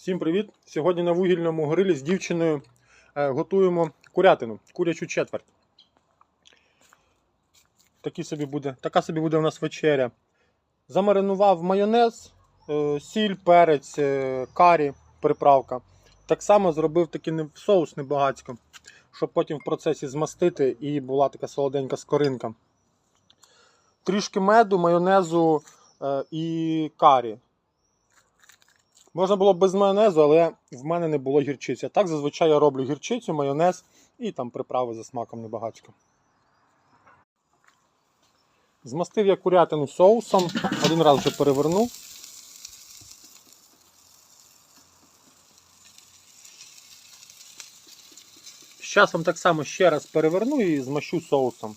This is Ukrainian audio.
Всім привіт! Сьогодні на вугільному грилі з дівчиною е, готуємо курятину, курячу четверть. Такі собі буде, така собі буде у нас вечеря. Замаринував майонез, е, сіль, перець, е, карі, приправка. Так само зробив такий соус небагацько, щоб потім в процесі змастити і була така солоденька скоринка. Трішки меду, майонезу і карі. Можна було б без майонезу, але в мене не було гірчиці. Так зазвичай я роблю гірчицю, майонез і там приправи за смаком небагацько. Змастив я курятину соусом, один раз вже перевернув. З часом так само ще раз переверну і змащу соусом.